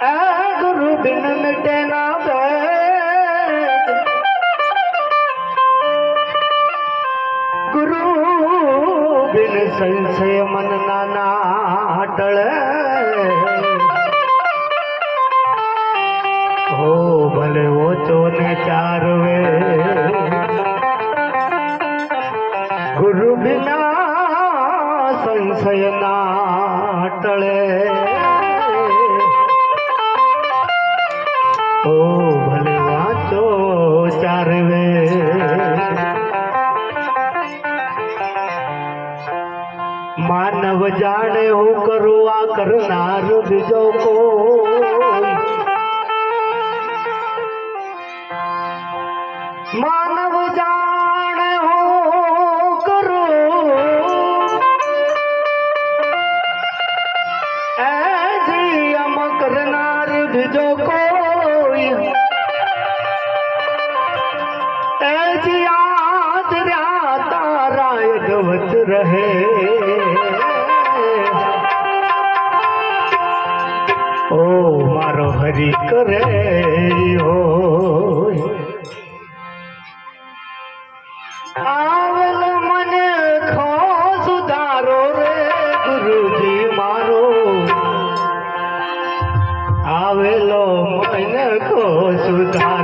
ગુરુ બિન મિટે ના ભેદ. ગુરુ બિન સંશય મન નાના ટળે ભલે ઓછો ને ચાર માનવ જાણે હું કરવા કરનાર બીજો કોઈ. હરી કરે હોય આવલ મને ખો સુધારો રે ગુરુજી મારો. આવેલો મને ખો સુધારો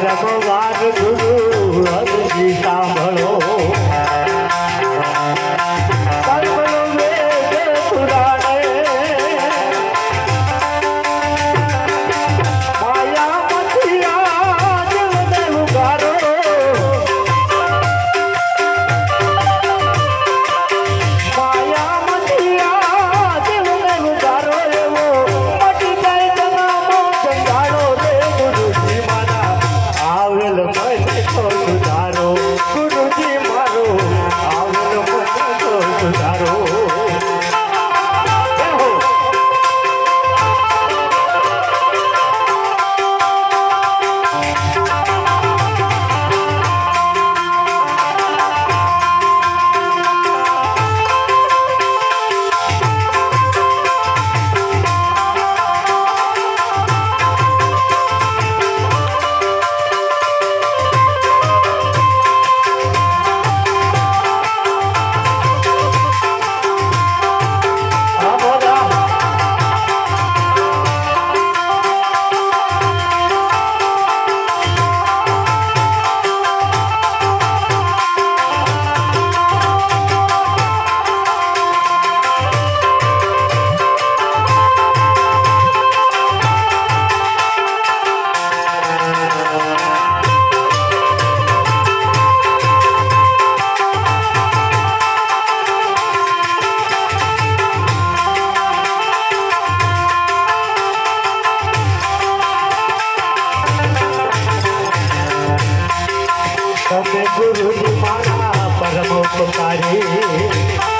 રઘુવાર ગુરુ હરજી સાંભળો. ગુરુજી મારા પરમ ઉપકારી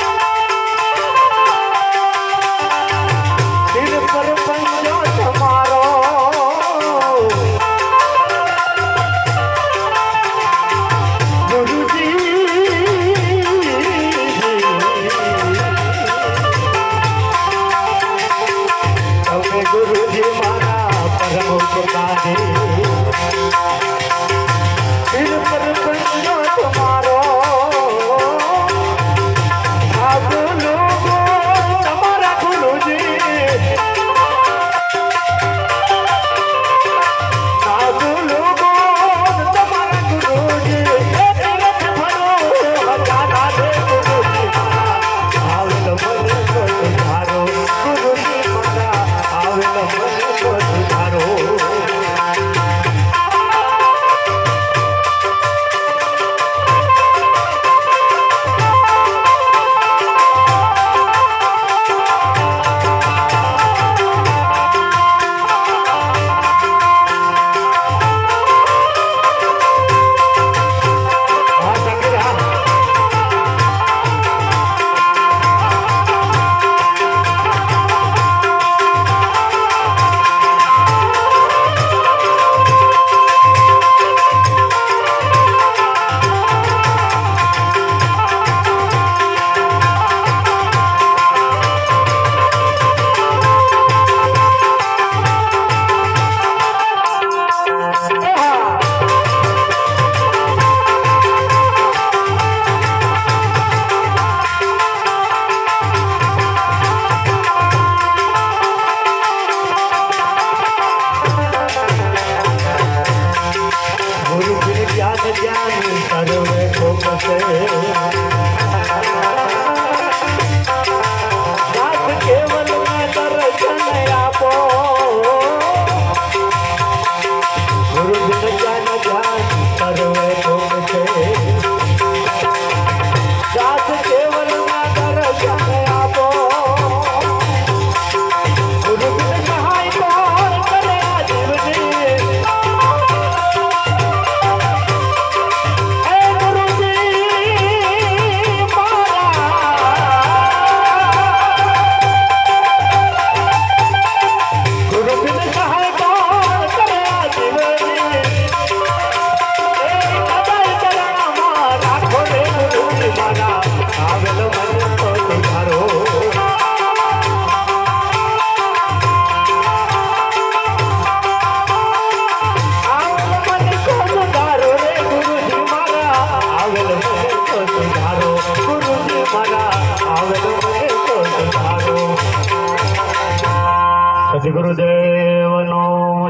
સદગુરુદેવનો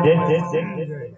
જય જય જય.